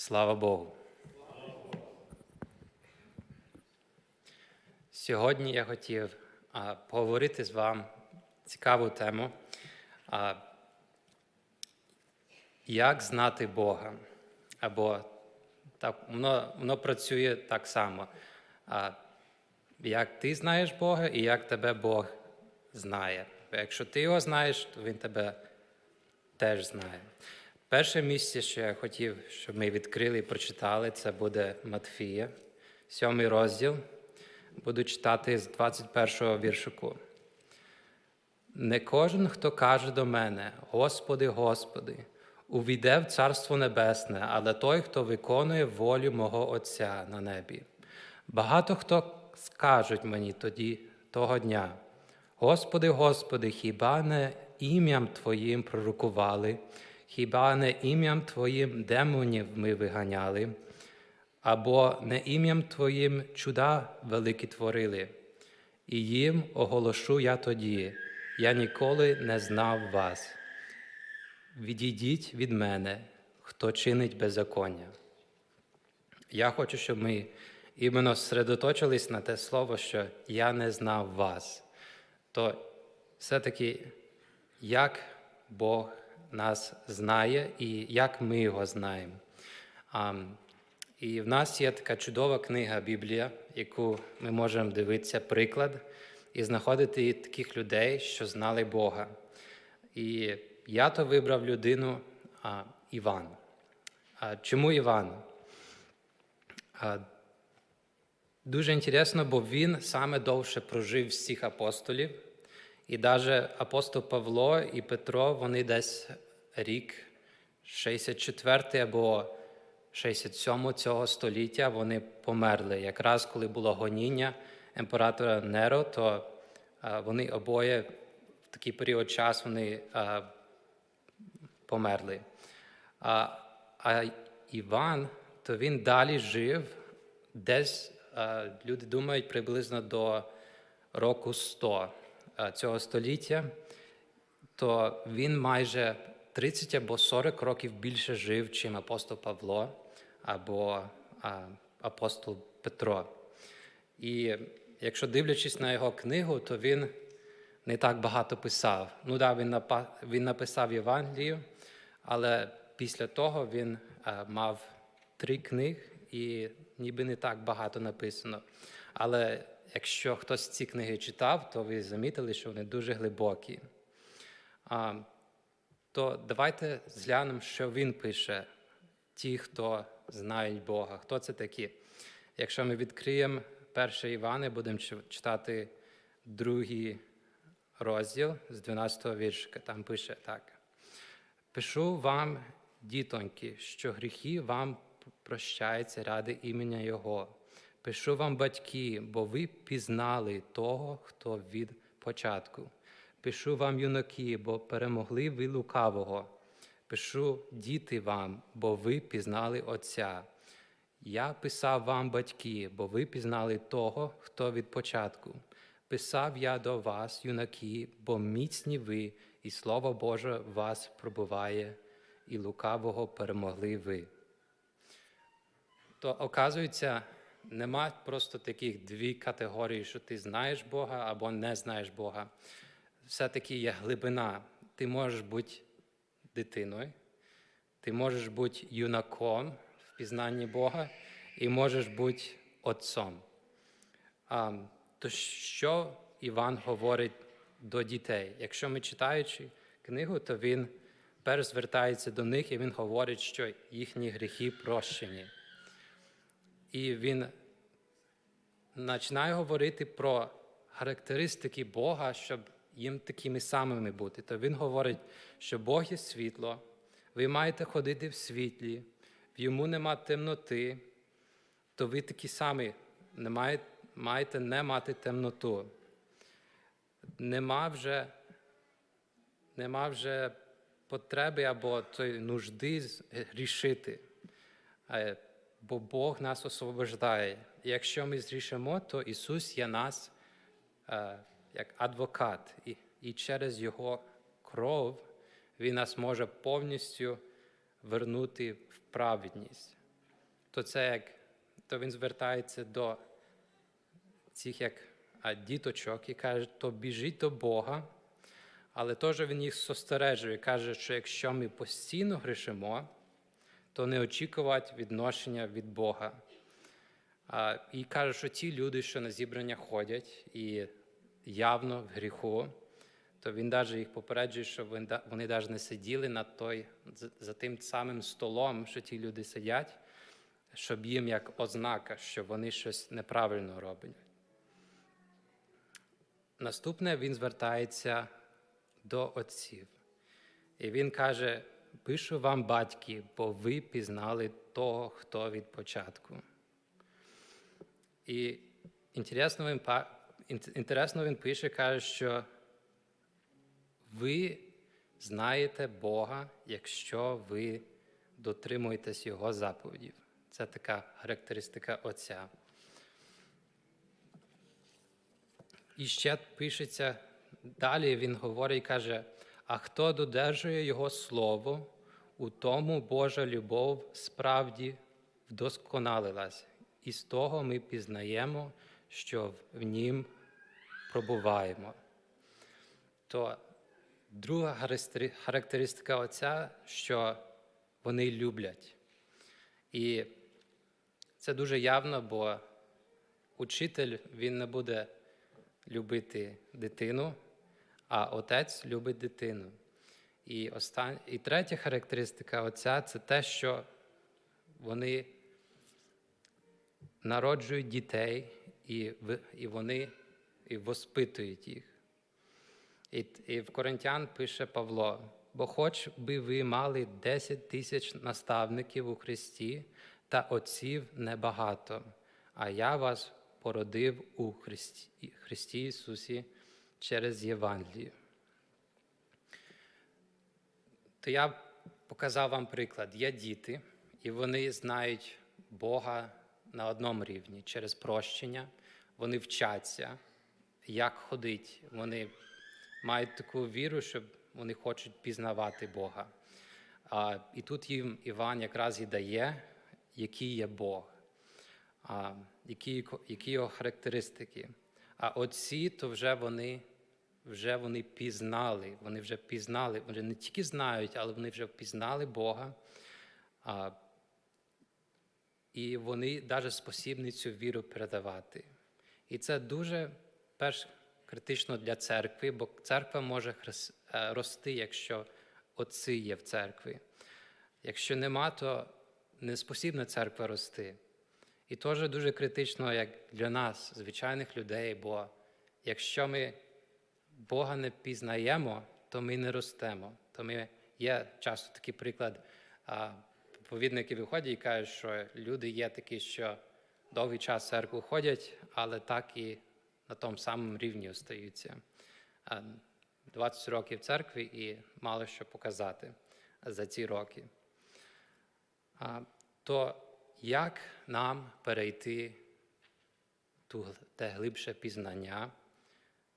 Слава Богу. Сьогодні я хотів а, поговорити з вами цікаву тему. А, як знати Бога? Або так, воно, воно працює так само. А, як ти знаєш Бога і як тебе Бог знає. Якщо ти його знаєш, то він тебе теж знає. Перше місце, що я хотів, щоб ми відкрили і прочитали, це буде Матфія, сьомий розділ. Буду читати з 21-го віршику. Не кожен, хто каже до мене, Господи, Господи, увійде в Царство Небесне, але той, хто виконує волю мого Отця на небі. Багато хто скажуть мені тоді того дня: Господи, Господи, хіба не ім'ям Твоїм пророкували, хіба не ім'ям Твоїм демонів ми виганяли, або не ім'ям Твоїм чуда великі творили? І їм оголошу я тоді, я ніколи не знав вас. Відійдіть від мене, хто чинить беззаконня. Я хочу, щоб ми іменно зсередоточились на те слово, що я не знав вас. То все-таки як Бог нас знає і як ми його знаємо. І в нас є така чудова книга Біблія, яку ми можемо дивитися приклад і знаходити таких людей, що знали Бога. І я то вибрав людину а, Іван. А, чому Іван? А, дуже інтересно, бо він саме довше прожив всіх апостолів. І навіть апостол Павло і Петро, вони десь рік 64 або 67 цього століття вони померли. Якраз коли було гоніння імператора Неро, то вони обоє в такий період часу вони а, померли. А, а Іван, то він далі жив десь, а, люди думають, приблизно до року 100 а, цього століття, то він майже 30 або 40 років більше жив, чим апостол Павло або апостол Петро. І якщо дивлячись на його книгу, то він не так багато писав. Ну так, він, він написав Євангелію, але після того він а, мав три книги і ніби не так багато написано. Але якщо хтось ці книги читав, то ви замітили, що вони дуже глибокі. А, то давайте зглянемо, що він пише, ті, хто знають Бога. Хто це такі? Якщо ми відкриємо перше Івана, будемо читати другий розділ з 12 віршика. Там пише так: Пишу вам, дітоньки, що гріхи вам прощаються ради імення Його. Пишу вам, батьки, бо ви пізнали того, хто від початку. Пишу вам, юнаки, бо перемогли ви лукавого. Пишу діти вам, бо ви пізнали Отця. Я писав вам, батьки, бо ви пізнали того, хто від початку. Писав я до вас, юнаки, бо міцні ви, і Слово Боже вас пробуває, і лукавого перемогли ви. То, оказується, нема просто таких дві категорії, що ти знаєш Бога або не знаєш Бога. Все-таки є глибина. Ти можеш бути дитиною, ти можеш бути юнаком в пізнанні Бога і можеш бути отцом. А, то що Іван говорить до дітей? Якщо ми читаючи книгу, то він перш звертається до них і він говорить, що їхні гріхи прощені. І він починає говорити про характеристики Бога, щоб їм такими самими бути. То він говорить, що Бог є світло, ви маєте ходити в світлі, в йому нема темноти, то ви такі самі не маєте, маєте не мати темноту. Нема вже, нема вже потреби або тої нужди грішити. Е, Бо Бог нас освобождає. І якщо ми зрішимо, то Ісус є нас е, як адвокат, і, і через Його кров Він нас може повністю вернути в праведність. то це як то він звертається до цих як діточок і каже, то біжіть до Бога, але теж він їх состережує, каже, що якщо ми постійно грішимо, то не очікувати відношення від Бога. І каже, що ті люди, що на зібрання ходять і явно в гріху, то він навіть їх попереджує, що вони навіть не сиділи на той, за тим самим столом, що ті люди сидять, щоб їм як ознака, що вони щось неправильно роблять. Наступне він звертається до отців. І він каже: пишу вам, батьки, бо ви пізнали того, хто від початку. І інтересно він, інтересно він пише, каже, що ви знаєте Бога, якщо ви дотримуєтесь Його заповідів. Це така характеристика Отця. І ще пишеться далі, він говорить і каже: а хто додержує Його слово, у тому Божа любов справді вдосконалилась, і з того ми пізнаємо, що в нім пробуваємо. То друга характеристика Отця, що вони люблять. І це дуже явно, бо учитель він не буде любити дитину, а отець любить дитину. І, остан... і третя характеристика отця це те, що вони народжують дітей, і, і вони і воспитують їх. І, і в Коринтян пише Павло: бо хоч би ви мали 10 тисяч наставників у Христі, та отців небагато, а я вас породив у Христі, Христі Ісусі через Євангелію. То я показав вам приклад. Є діти, і вони знають Бога на одному рівні через прощення. Вони вчаться, як ходить. Вони мають таку віру, що вони хочуть пізнавати Бога. А, і тут їм Іван якраз і дає, який є Бог, а, які, які його характеристики. А отці, то вже вони, вже вони пізнали, вони вже пізнали, вони не тільки знають, але вони вже впізнали Бога. А, і вони навіть спосібні цю віру передавати. І це дуже перш критично для церкви, бо церква може е, рости, якщо отці є в церкві. Якщо нема, то не спосібна церква рости. І теж дуже критично як для нас, звичайних людей, бо якщо ми Бога не пізнаємо, то ми не ростемо. То ми є часто такий приклад. а, Проповідники виходять і кажуть, що люди є такі, що довгий час в церкву ходять, але так і на тому самому рівні остаються. А, 20 років в церкві і мало що показати за ці роки. То як нам перейти те глибше пізнання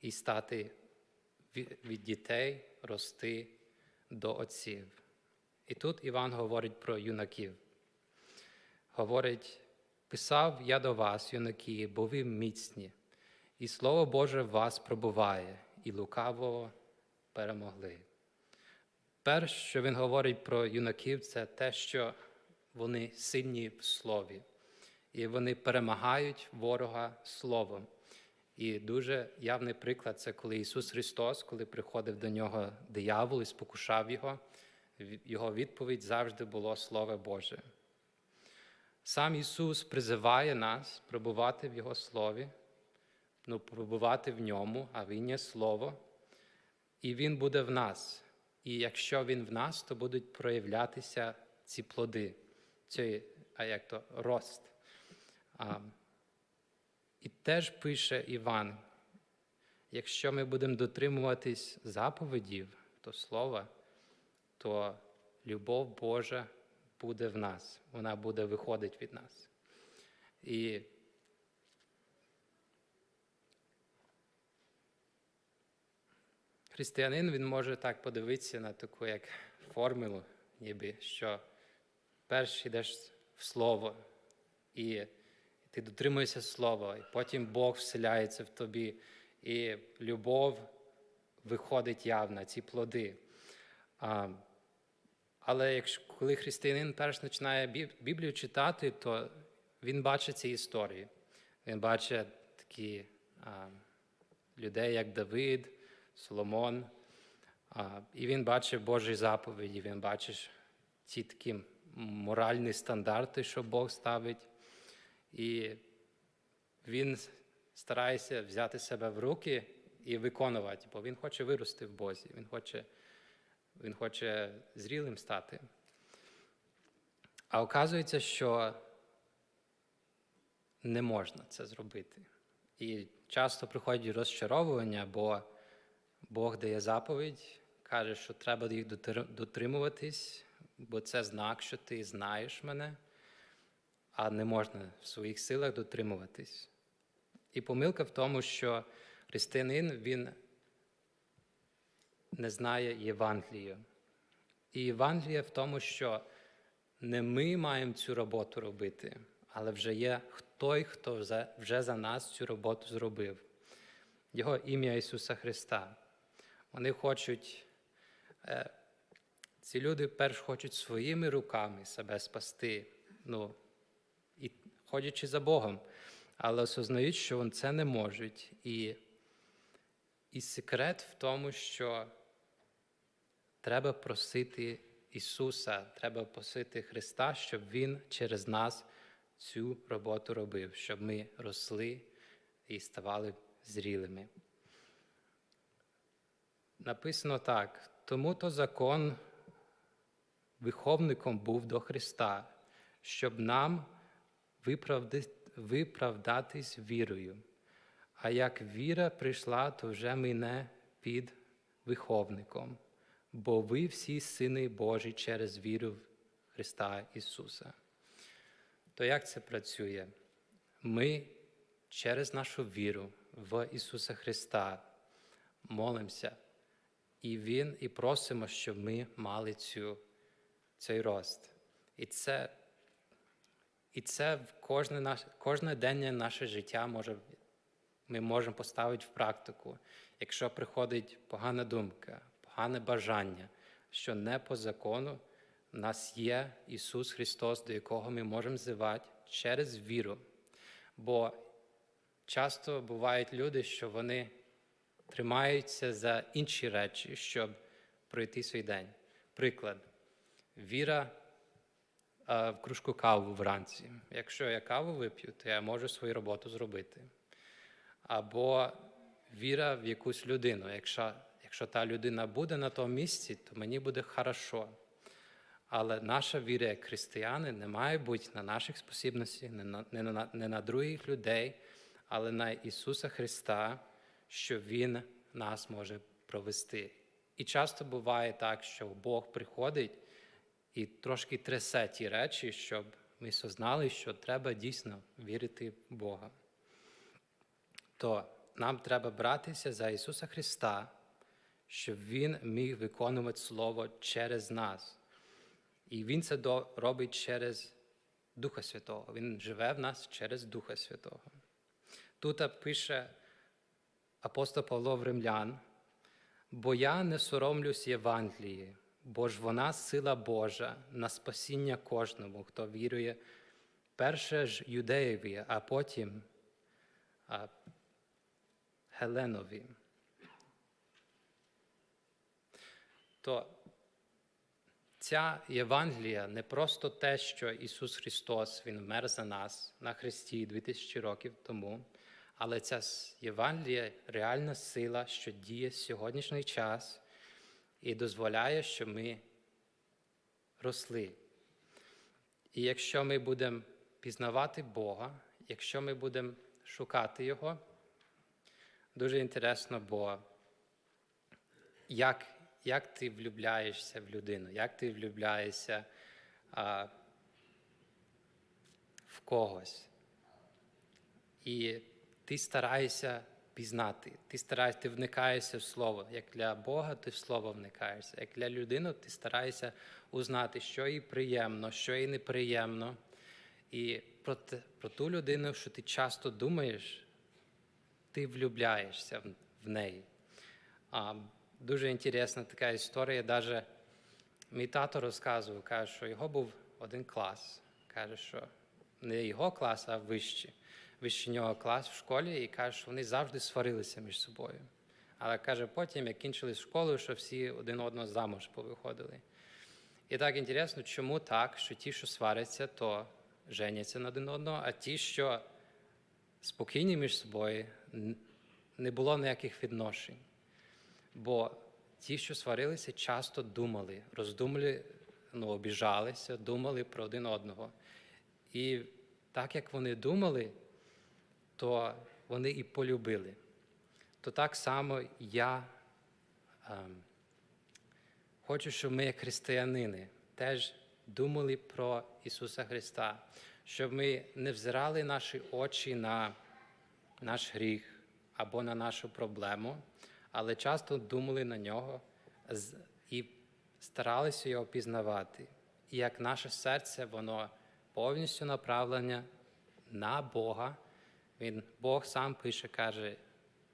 і стати від, дітей рости до отців? І тут Іван говорить про юнаків. Говорить, писав я до вас, юнаки, бо ви міцні, і Слово Боже в вас пробуває, і лукавого перемогли. Перше, що він говорить про юнаків, це те, що вони сильні в слові, і вони перемагають ворога словом. І дуже явний приклад це коли Ісус Христос, коли приходив до нього диявол і спокушав його, його відповідь завжди було Слово Боже. Сам Ісус призиває нас пробувати в Його Слові, ну, пробувати в ньому, а Він є Слово, і Він буде в нас. І якщо Він в нас, то будуть проявлятися ці плоди, цей, а як то, рост. І теж пише Іван, якщо ми будемо дотримуватись заповідів, то слова, то любов Божа буде в нас, вона буде виходити від нас. І християнин він може так подивитися на таку як формулу, ніби що перш йдеш в слово, і ти дотримуєшся слова, і потім Бог вселяється в тобі, і любов виходить явна, ці плоди. А, але якщо коли християнин перш починає Біблію читати, то він бачить ці історії. Він бачить такі а, людей, як Давид, Соломон, а, і він бачить Божі заповіді, він бачить ці такі моральні стандарти, що Бог ставить. І він старається взяти себе в руки і виконувати, бо він хоче вирости в Бозі, він хоче, він хоче зрілим стати. А оказується, що не можна це зробити. І часто приходять розчаровування, бо Бог дає заповідь, каже, що треба їх дотримуватись, бо це знак, що ти знаєш мене, а не можна в своїх силах дотримуватись. І помилка в тому, що християнин він не знає Євангелію. І Євангелія в тому, що не ми маємо цю роботу робити, але вже є той, хто вже- за нас цю роботу зробив. Його ім'я Ісуса Христа. Вони хочуть, е, ці люди перш хочуть своїми руками себе спасти, ну, ходячи за Богом, але осознають, що вони це не можуть. І, і секрет в тому, що треба просити Ісуса, треба просити Христа, щоб Він через нас цю роботу робив, щоб ми росли і ставали зрілими. Написано так: тому то закон виховником був до Христа, щоб нам виправдатись вірою. А як віра прийшла, то вже ми не під виховником, бо ви всі сини Божі через віру в Христа Ісуса. То як це працює? Ми через нашу віру в Ісуса Христа молимося, і Він і просимо, щоб ми мали цю, цей рост. І це, і це кожне, наше, кожне денне наше життя може, ми можемо поставити в практику. Якщо приходить погана думка, погане бажання, що не по закону, в нас є Ісус Христос, до якого ми можемо зивати через віру. Бо часто бувають люди, що вони тримаються за інші речі, щоб пройти свій день. Приклад, віра в кружку каву вранці. Якщо я каву вип'ю, то я можу свою роботу зробити. Або віра в якусь людину. Якщо, якщо та людина буде на тому місці, то мені буде хорошо. Але наша віра як християни не має бути на наших спосібностях, не на, не на, не на других людей, але на Ісуса Христа, що Він нас може провести. І часто буває так, що Бог приходить і трошки трясе ті речі, щоб ми сознали, що треба дійсно вірити в Бога. То нам треба братися за Ісуса Христа, щоб Він міг виконувати Слово через нас. І Він це робить через Духа Святого. Він живе в нас через Духа Святого. Тут пише апостол Павло в Римлян, бо я не соромлюсь Євангелії, бо ж вона сила Божа на спасіння кожному, хто вірує, перше ж юдеєві, а потім а, Геленові. То Ця Євангелія не просто те, що Ісус Христос Він вмер за нас на Христі 2000 років тому, але ця Євангелія реальна сила, що діє сьогоднішній час і дозволяє, щоб ми росли. І якщо ми будемо пізнавати Бога, якщо ми будемо шукати Його, дуже інтересно, бо як, як ти влюбляєшся в людину, як ти влюбляєшся а, в когось. І ти стараєшся пізнати, ти стараєшся, ти вникаєшся в слово. Як для Бога, ти в слово вникаєшся. Як для людини, ти стараєшся узнати, що їй приємно, що їй неприємно. І про, про ту людину, що ти часто думаєш, ти влюбляєшся в неї. А, дуже інтересна така історія. Даже мій тато розказував, каже, що його був один клас. Каже, що не його клас, а вищий. Вищий нього клас в школі, і каже, що вони завжди сварилися між собою. Але каже, потім, як кінчили школу, що всі один одного замуж повиходили. І так інтересно, чому так, що ті, що сваряться, то женяться на один одного, а ті, що спокійні між собою, не було ніяких відношень. Бо ті, що сварилися, часто думали, роздумали, ну, обіжалися, думали про один одного. І так як вони думали, то вони і полюбили. То так само я ем, хочу, щоб ми, як християнини, теж думали про Ісуса Христа, щоб ми не взирали наші очі на наш гріх або на нашу проблему, але часто думали на нього і старалися його пізнавати. І як наше серце, воно повністю направлене на Бога. Він, Бог сам пише, каже: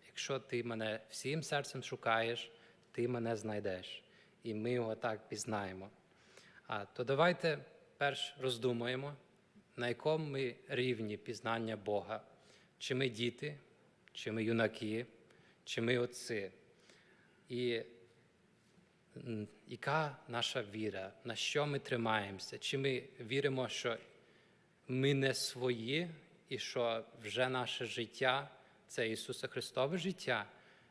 якщо ти мене всім серцем шукаєш, ти мене знайдеш. І ми його так пізнаємо. А, то давайте перш роздумуємо, на якому ми рівні пізнання Бога. Чи ми діти, чи ми юнаки, чи ми отці. І яка наша віра, на що ми тримаємося? Чи ми віримо, що ми не свої, і що вже наше життя це Ісуса Христове життя?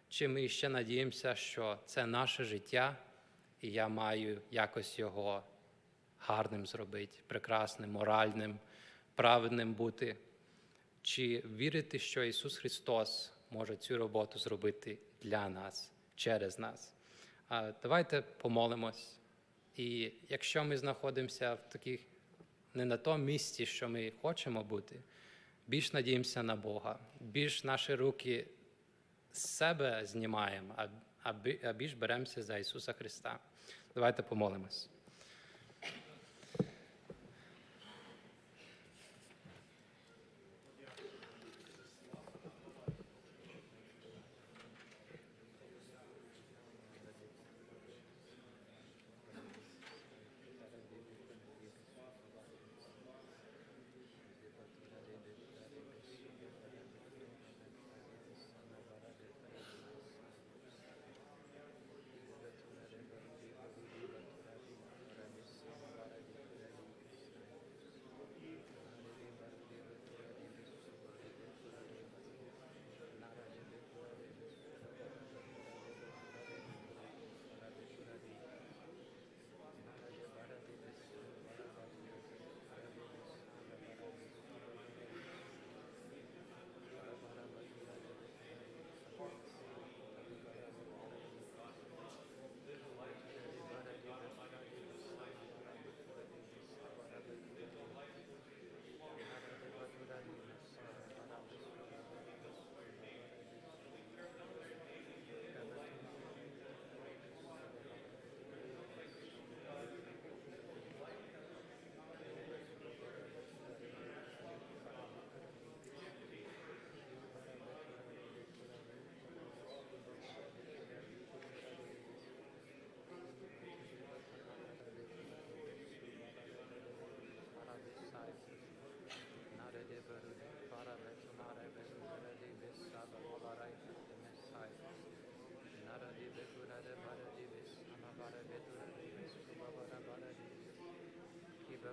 Чи ми ще надіємося, що це наше життя, і я маю якось його гарним зробити, прекрасним, моральним, праведним бути? Чи вірити, що Ісус Христос може цю роботу зробити для нас, через нас? Давайте помолимось. І якщо ми знаходимося в таких не на тому місці, що ми хочемо бути, більш надіємося на Бога, більш наші руки з себе знімаємо, а, більш беремося за Ісуса Христа. Давайте помолимось.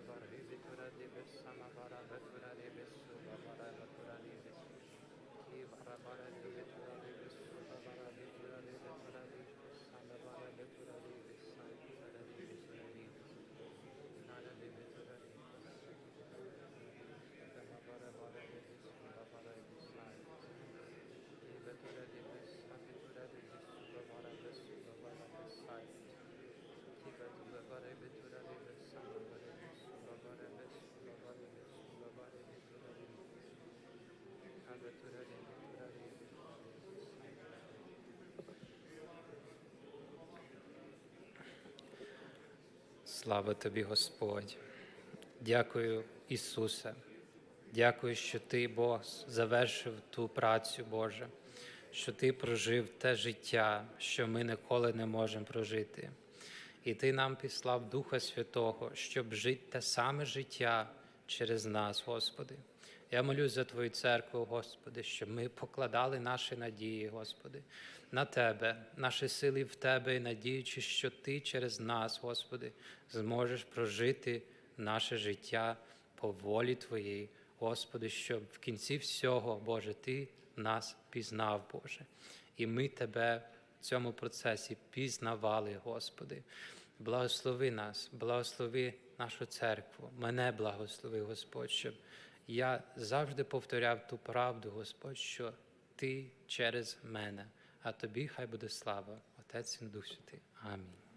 barhi bitura debes sama bara bitura debes subha bara bitura debes ki bara bara debes Слава тобі, Господь. Дякую, Ісусе. Дякую, що Ти, Бог, завершив ту працю, Боже, що Ти прожив те життя, що ми ніколи не можемо прожити. І Ти нам післав Духа Святого, щоб жити те саме життя через нас, Господи. Я молюсь за Твою церкву, Господи, щоб ми покладали наші надії, Господи, на Тебе, наші сили в Тебе, і надіючи, що Ти через нас, Господи, зможеш прожити наше життя по волі Твоїй, Господи, щоб в кінці всього, Боже, Ти нас пізнав, Боже, і ми Тебе в цьому процесі пізнавали, Господи. Благослови нас, благослови нашу церкву, мене благослови, Господь, щоб я завжди повторяв ту правду, Господь, що Ти через мене, а тобі хай буде слава, Отець і Дух Святий. Амінь.